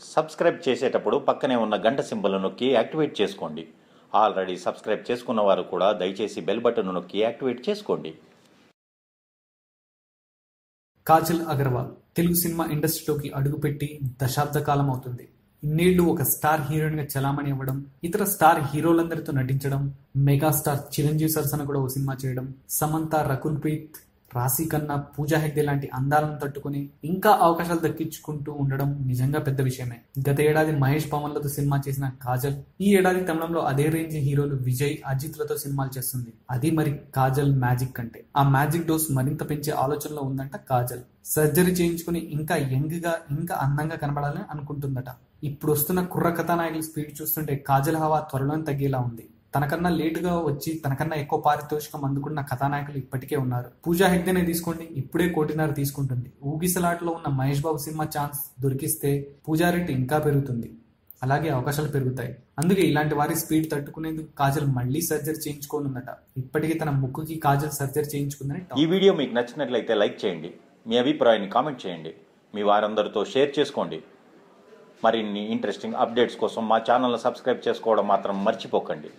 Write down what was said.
Subscribe చేసేటప్పుడు పక్కనే ఉన్న గంట సింబల్ నొక్కి యాక్టివేట్ చేసుకోండి. ఆల్రెడీ సబ్స్క్రైబ్ చేసుకున్న వారు కూడా దయచేసి బెల్ బటన్ నొక్కి యాక్టివేట్ చేసుకోండి. కాజల్ అగర్వాల్ తెలుగు సినిమా ఇండస్ట్రీలోకి అడుగుపెట్టి దశాబ్ద కాలం అవుతుంది. ఇన్నేళ్ళు ఒక స్టార్ హీరోయిన్గా చలామణి అవ్వడం ఇతర స్టార్ హీరోలందరితో నటించడం మెగాస్టార్ చిరంజీవి సరసన కూడా ఓ సినిమా చేయడం సమంత రకుల్ ప్రీత్ రాశి కన్నా పూజా హెగ్డే లాంటి అందాలను తట్టుకుని ఇంకా అవకాశాలు దక్కించుకుంటూ ఉండడం నిజంగా పెద్ద విషయమే. గత ఏడాది మహేష్ పవన్లతో సినిమా చేసిన కాజల్ ఈ ఏడాది తమిళంలో అదే రేంజ్ హీరోలు విజయ్ అజిత్లతో సినిమాలు చేస్తుంది. అది మరి కాజల్ మ్యాజిక్ అంటే ఆ మ్యాజిక్ డోస్ మరింత పెంచే ఆలోచనలో ఉందంట కాజల్. సర్జరీ చేయించుకుని ఇంకా యంగ్గా ఇంకా అందంగా కనబడాలని అనుకుంటుందట. ఇప్పుడు వస్తున్న కుర్ర కథానాయకుల స్పీడ్ చూస్తుంటే కాజల్ హవా త్వరలోనే తగ్గేలా ఉంది. తనకన్నా లేటుగా వచ్చి తనకన్నా ఎక్కువ పారితోషికం అందుకున్న కథానాయకులు ఇప్పటికే ఉన్నారు. పూజా హెగ్దేనే తీసుకోండి ఇప్పుడే కోటిన్నర తీసుకుంటుంది. ఊగిసలాట్లో ఉన్న మహేష్ బాబు సినిమా ఛాన్స్ దొరికిస్తే పూజా ఇంకా పెరుగుతుంది. అలాగే అవకాశాలు పెరుగుతాయి. అందుకే ఇలాంటి వారి స్పీడ్ తట్టుకునేందుకు కాజల్ మళ్ళీ సర్జరీ చేయించుకోనుందట. ఇప్పటికీ తన ముక్కుకి కాజల్ సర్జరీ చేయించుకుందని ఈ వీడియో మీకు నచ్చినట్లయితే లైక్ చేయండి. మీ అభిప్రాయాన్ని కామెంట్ చేయండి. మీ వారందరితో షేర్ చేసుకోండి. మరిన్ని ఇంట్రెస్టింగ్ అప్డేట్స్ కోసం మా ఛానల్ని సబ్స్క్రైబ్ చేసుకోవడం మాత్రం మర్చిపోకండి.